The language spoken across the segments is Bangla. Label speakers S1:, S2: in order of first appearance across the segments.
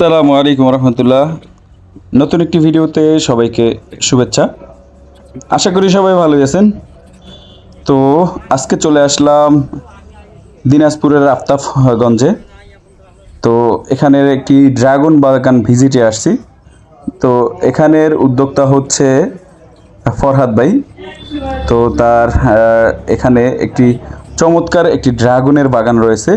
S1: আসসালামু আলাইকুম রহমতুল্লাহ। নতুন একটি ভিডিওতে সবাইকে শুভেচ্ছা। আশা করি সবাই ভালো আছেন। তো আজকে চলে আসলাম দিনাজপুরের আফতাবগঞ্জে। তো এখানের একটি ড্রাগন বাগান ভিজিটে আসছি। তো এখানের উদ্যোক্তা হচ্ছে ফরহাদ ভাই। তো তার এখানে একটি চমৎকার একটি ড্রাগনের বাগান রয়েছে।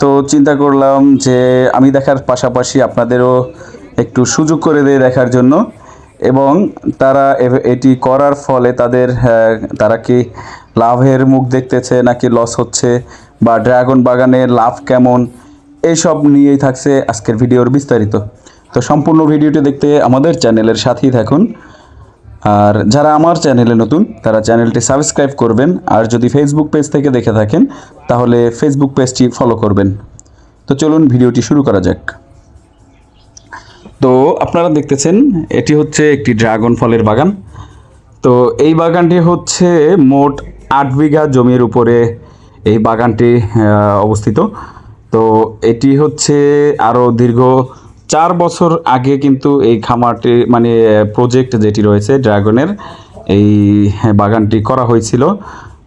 S1: তো চিন্তা করলাম যে আমি দেখার পাশাপাশি আপনাদেরও একটু সুযোগ করে দেয় দেখার জন্য। এবং তারা এটি করার ফলে তাদের তারা কি লাভের মুখ দেখতেছে নাকি লস হচ্ছে? বা ড্রাগন বাগানে লাভ কেমন? এইসব নিয়েই থাকছে আজকের ভিডিওর বিস্তারিত। তো সম্পূর্ণ ভিডিওটি দেখতে আমাদের চ্যানেলের সাথেই থাকুন। আর যারা আমার চ্যানেলে নতুন, তারা চ্যানেলটি সাবস্ক্রাইব করবেন। আর যদি ফেসবুক পেজ থেকে দেখে থাকেন, তাহলে ফেসবুক পেজটি ফলো করবেন। তো চলুন ভিডিওটি শুরু করা যাক। তো আপনারা দেখতেছেন, এটি হচ্ছে একটি ড্রাগন ফলের বাগান। তো এই বাগানটি হচ্ছে মোট আট বিঘা জমির উপরে এই বাগানটি অবস্থিত। তো এটি হচ্ছে আরও দীর্ঘ চার বছর আগে কিন্তু এই খামারটি মানে প্রজেক্ট যেটি রয়েছে ড্রাগনের এই হ্যাঁ, বাগানটি করা হয়েছিল।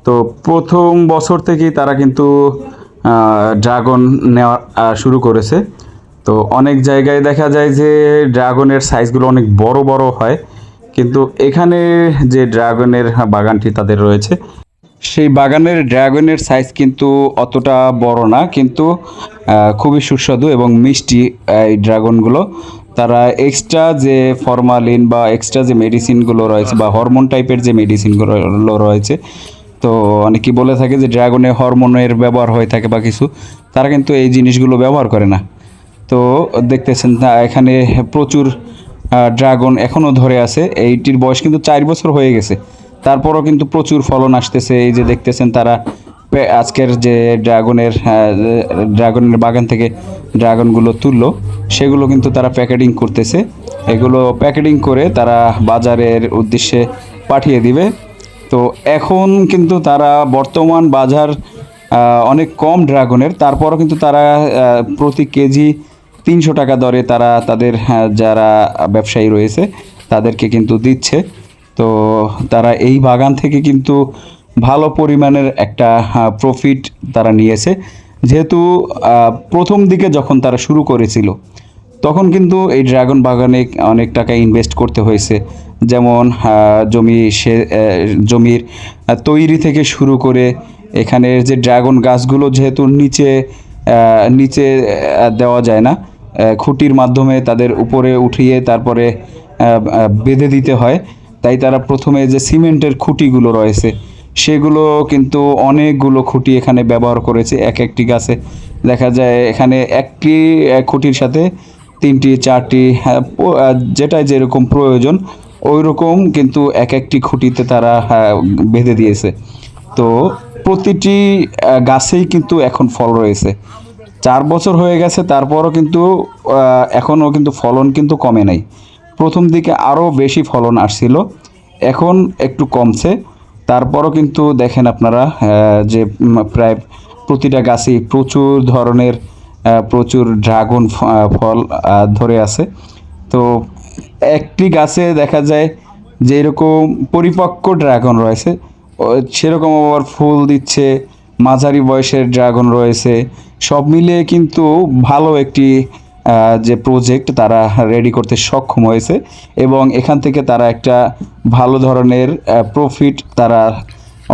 S1: তো প্রথম বছর থেকেই তারা কিন্তু ড্রাগন নেওয়া শুরু করেছে। তো অনেক জায়গায় দেখা যায় যে ড্রাগনের সাইজগুলো অনেক বড় বড় হয়। কিন্তু এখানে যে ড্রাগনের বাগানটি তাদের রয়েছে সেই বাগানের ড্রাগনের সাইজ কিন্তু অতটা বড় না, কিন্তু খুবই সুস্বাদু এবং মিষ্টি এই ড্রাগনগুলো। তারা এক্সট্রা যে ফরমালিন বা এক্সট্রা যে মেডিসিনগুলো রয়েছে বা হরমোন টাইপের যে মেডিসিনগুলো রয়েছে, তো অনেকেই বলে থাকে যে ড্রাগনে হরমোনের ব্যবহার হয়ে থাকে বা কিছু, তারা কিন্তু এই জিনিসগুলো ব্যবহার করে না। তো দেখতেছেন এখানে প্রচুর ড্রাগন এখনও ধরে আছে, এইটির বয়স কিন্তু চার বছর হয়ে গেছে। তারপরও কিন্তু প্রচুর ফলন আসতেছে। এই যে দেখতেছেন তারা আজকের যে ড্রাগনের ড্রাগনের বাগান থেকে ড্রাগনগুলো তুললো, সেগুলো কিন্তু তারা প্যাকেটিং করতেছে। এগুলো প্যাকেটিং করে তারা বাজারের উদ্দেশ্যে পাঠিয়ে দিবে। তো এখন কিন্তু তারা বর্তমান বাজার অনেক কম ড্রাগনের। তারপরও কিন্তু তারা প্রতি কেজি তিনশো টাকা দরে তারা তাদের যারা ব্যবসায়ী রয়েছে, তাদেরকে কিন্তু দিচ্ছে। তো তারা এই বাগান থেকে কিন্তু ভালো পরিমাণের একটা প্রফিট তারা নিয়েছে। যেহেতু প্রথম দিকে যখন তারা শুরু করেছিল, তখন কিন্তু এই ড্রাগন বাগানে অনেক টাকা ইনভেস্ট করতে হয়েছে। যেমন জমি সে জমির তৈরি থেকে শুরু করে এখানের যে ড্রাগন গাছগুলো যেহেতু নিচে নিচে দেওয়া যায় না খুঁটির মাধ্যমে তাদের উপরে উঠিয়ে তারপরে বেঁধে দিতে হয়। তাই তারা প্রথমে যে সিমেন্টের খুঁটিগুলো রয়েছে সেগুলো কিন্তু অনেকগুলো খুঁটি এখানে ব্যবহার করেছে এক একটি গাছে। দেখা যায় এখানে একটি খুঁটির সাথে তিনটি চারটি হ্যাঁ, যেটা যেরকম প্রয়োজন ওই রকম কিন্তু এক একটি খুঁটিতে তারা হ্যাঁ, বেঁধে দিয়েছে। তো প্রতিটি গাছেই কিন্তু এখন ফল রয়েছে। চার বছর হয়ে গেছে তারপরও কিন্তু এখনও কিন্তু ফলন কিন্তু কমে নাই। প্রথম দিকে আরও বেশি ফলন আসছিল, এখন একটু কমছে। তারপরও কিন্তু দেখেন আপনারা যে প্রায় প্রতিটা গাছেই প্রচুর ধরনের প্রচুর ড্রাগন ফল ধরে আছে। তো একটি গাছে দেখা যায় যে এরকম পরিপক্ক ড্রাগন রয়েছে সেরকম আবার ফুল দিচ্ছে, মাঝারি বয়সের ড্রাগন রয়েছে, সব মিলিয়ে কিন্তু ভালো একটি যে প্রজেক্ট তারা রেডি করতে সক্ষম হয়েছে এবং এখান থেকে তারা একটা ভালো ধরনের প্রফিট তারা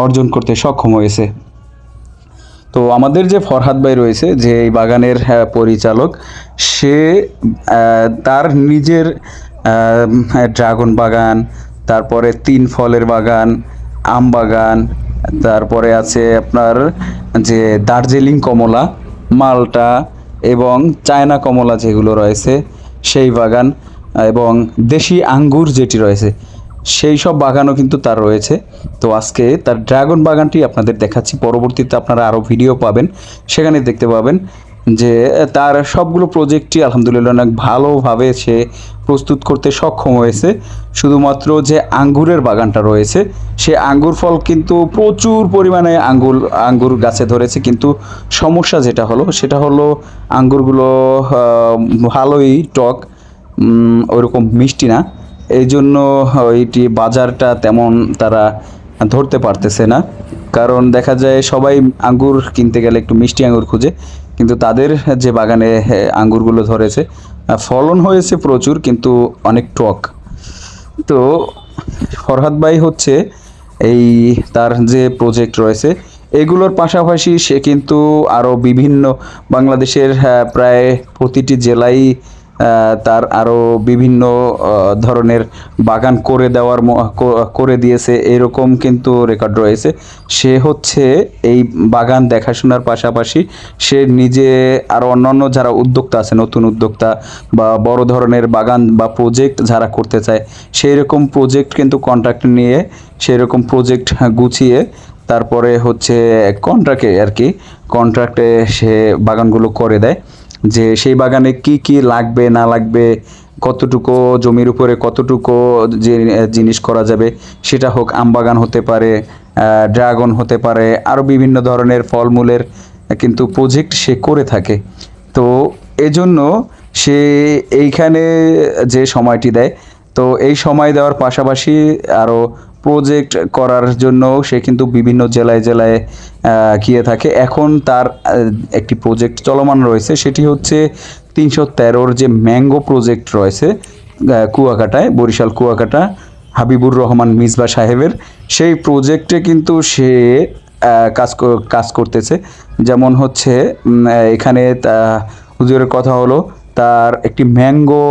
S1: অর্জন করতে সক্ষম হয়েছে। তো আমাদের যে ফরহাদ ভাই রয়েছে, যে এই বাগানের পরিচালক, সে তার নিজের ড্রাগন বাগান, তারপরে তিন ফলের বাগান, আম বাগান, তারপরে আছে আপনার যে দার্জিলিং কমলা, মালটা এবং চায়না কমলা যেগুলো রয়েছে, সেই বাগান এবং দেশি আঙ্গুর যেটি রয়েছে, সেই সব বাগানও কিন্তু তার রয়েছে। তো আজকে তার ড্রাগন বাগানটি আপনাদের দেখাচ্ছি। পরবর্তীতে আপনারা আরও ভিডিও পাবেন, সেখানে দেখতে পাবেন। যে তার সবগুলো প্রজেক্টই আলহামদুলিল্লাহ অনেক ভালোভাবে সে প্রস্তুত করতে সক্ষম হয়েছে। শুধুমাত্র যে আঙ্গুরের বাগানটা রয়েছে সে আঙ্গুর ফল কিন্তু প্রচুর পরিমাণে আঙ্গুর আঙ্গুর গাছে ধরেছে। কিন্তু সমস্যা যেটা হলো সেটা হলো আঙ্গুরগুলো ভালোই টক উম, ওরকম মিষ্টি না। এই জন্য ওইটি বাজারটা তেমন তারা ধরতে পারতেছে না। কারণ দেখা যায় সবাই আঙ্গুর কিনতে গেলে একটু মিষ্টি আঙ্গুর খুঁজে। কিন্তু তাদের যে বাগানে আঙ্গুরগুলো ধরেছে ফলন হয়েছে প্রচুর কিন্তু অনেক টক। তো ফরহাদ ভাই হচ্ছে এই তার যে প্রজেক্ট রয়েছে এগুলোর পাশাপাশি সে কিন্তু আরও বিভিন্ন বাংলাদেশের আহ, প্রায় প্রতিটি জেলায় তার আরও বিভিন্ন ধরনের বাগান করে দেওয়ার করে দিয়েছে, এরকম কিন্তু রেকর্ড রয়েছে। সে হচ্ছে এই বাগান দেখাশোনার পাশাপাশি সে নিজে আরও অন্যান্য যারা উদ্যোক্তা আছে, নতুন উদ্যোক্তা বা বড় ধরনের বাগান বা প্রজেক্ট যারা করতে চায় সেই রকম প্রজেক্ট কিন্তু কন্ট্রাক্ট নিয়ে সেই রকম প্রজেক্ট গুছিয়ে তারপরে হচ্ছে কন্ট্রাক্টে আর কি কন্ট্রাক্টে সে বাগানগুলো করে দেয়। যে সেই বাগানে কি কি লাগবে, না লাগবে, কতটুকু জমির উপরে কতটুকু যে জিনিস করা যাবে, সেটা হোক আম বাগান হতে পারে ড্রাগন হতে পারে আরও বিভিন্ন ধরনের ফলমূলের কিন্তু প্রজেক্ট সে করে থাকে। তো এজন্য সে এইখানে যে সময়টি দেয়, তো এই সময় দেওয়ার পাশাপাশি আরও প্রজেক্ট করার জন্য সে কিন্তু বিভিন্ন জেলায় জেলায় গিয়ে থাকে। এখন তার একটি প্রজেক্ট চলমান রয়েছে। সেটি হচ্ছে তিনশো তেরোর যে ম্যাঙ্গো প্রজেক্ট রয়েছে কুয়াকাটায়, বরিশাল কুয়াকাটা, হাবিবুর রহমান মিসবা সাহেবের। সেই প্রজেক্টে কিন্তু সে কাজ কাজ করতেছে। যেমন হচ্ছে এখানে হুজুরের কথা হলো, তার একটি ম্যাঙ্গো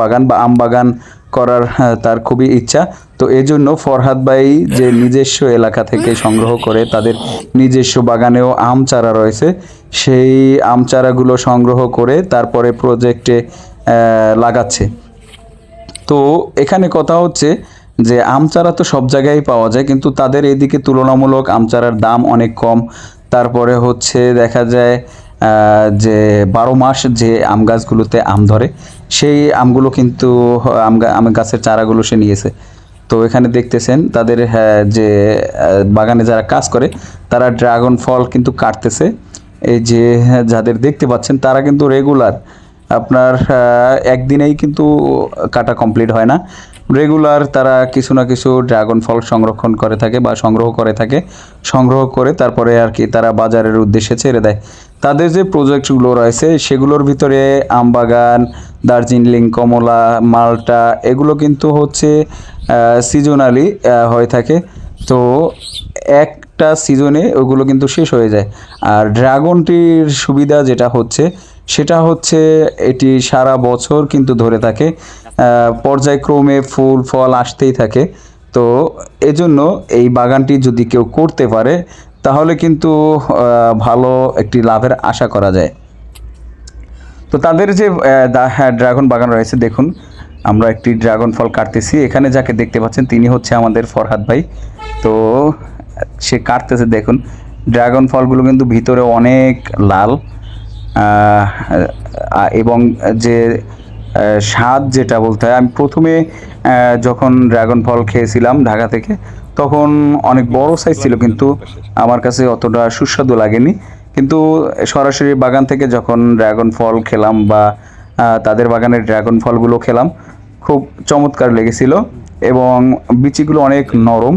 S1: বাগান বা আম বাগান করার হ্যাঁ, তার খুবই ইচ্ছা। তো এই জন্য ফরহাদ ভাই যে নিজস্ব এলাকা থেকে সংগ্রহ করে তাদের নিজস্ব বাগানেও আম চারা রয়েছে সেই আম চারাগুলো সংগ্রহ করে তারপরে প্রজেক্টে লাগাচ্ছে। তো এখানে কথা হচ্ছে যে আম চারা তো সব জায়গায় পাওয়া যায় কিন্তু তাদের এদিকে তুলনামূলক আম চারার দাম অনেক কম। তারপরে হচ্ছে দেখা যায় যে বারো মাস যে আম গাছগুলোতে আম ধরে সেই আমগুলো কিন্তু আম আম গাছের চারাগুলো সে নিয়েছে। তো এখানে দেখতেছেন তাদের হ্যাঁ, যে বাগানে যারা কাজ করে তারা ড্রাগন ফল কিন্তু কাটতেছে। এই যে হ্যাঁ, যাদের দেখতে পাচ্ছেন তারা কিন্তু রেগুলার আপনার একদিনেই কিন্তু কাটা কমপ্লিট হয় না। রেগুলার তারা কিছু না কিছু ড্রাগন ফল সংরক্ষণ করে থাকে বা সংগ্রহ করে থাকে। সংগ্রহ করে তারপরে আর কি তারা বাজারের উদ্দেশ্যে ছেড়ে দেয়। তাদের যে প্রজেক্টগুলো রয়েছে সেগুলোর ভিতরে আমবাগান দার্জিলিং, কমলা, মালটা, এগুলো কিন্তু হচ্ছে সিজনালি হয়ে থাকে। তো একটা সিজনে ওগুলো কিন্তু শেষ হয়ে যায়। আর ড্রাগনটির সুবিধা যেটা হচ্ছে, সেটা হচ্ছে এটি সারা বছর কিন্তু ধরে থাকে। পর্যায়ক্রমে ফুল, ফল আসতেই থাকে। তো এজন্য এই বাগানটি যদি কেউ করতে পারে, তাহলে কিন্তু ভালো একটি লাভের আশা করা যায়। তো তাদের যে হ্যাঁ, ড্রাগন বাগান রয়েছে দেখুন আমরা একটি ড্রাগন ফল কাটতেছি। এখানে যাকে দেখতে পাচ্ছেন তিনি হচ্ছে আমাদের ফরহাদ ভাই। তো সে কাটতেছে দেখুন ড্রাগন ফলগুলো কিন্তু ভিতরে অনেক লাল এবং যে স্বাদ যেটা বলতে হয় আমি প্রথমে যখন ড্রাগন ফল খেয়েছিলাম ঢাকা থেকে তখন অনেক বড় সাইজ ছিল কিন্তু আমার কাছে অতটা সুস্বাদু লাগেনি। কিন্তু সরাসরি বাগান থেকে যখন ড্রাগন ফল খেলাম বা তাদের বাগানের ড্রাগন ফলগুলো খেলাম খুব চমৎকার লেগেছিল এবং বিচিগুলো অনেক নরম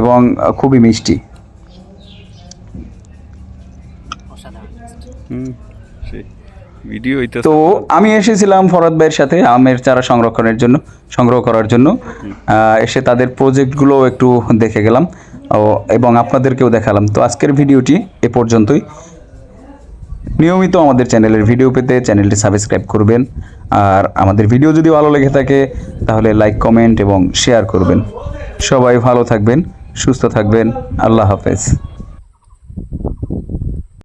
S1: এবং খুবই মিষ্টি।
S2: ভিডিও
S1: তো আমি এসেছিলাম ফরদ ভাইয়ের সাথে আমের চারা সংরক্ষণের জন্য সংগ্রহ করার জন্য। এসে তাদের প্রজেক্টগুলো একটু দেখে গেলাম। এবং আপনাদেরকেও দেখালাম। তো আজকের ভিডিওটি এ পর্যন্তই। নিয়মিত আমাদের চ্যানেলের ভিডিও পেতে চ্যানেলটি সাবস্ক্রাইব করবেন। আর আমাদের ভিডিও যদি ভালো লেগে থাকে, তাহলে লাইক, কমেন্ট এবং শেয়ার করবেন। সবাই ভালো থাকবেন, সুস্থ থাকবেন। আল্লাহ হাফেজ।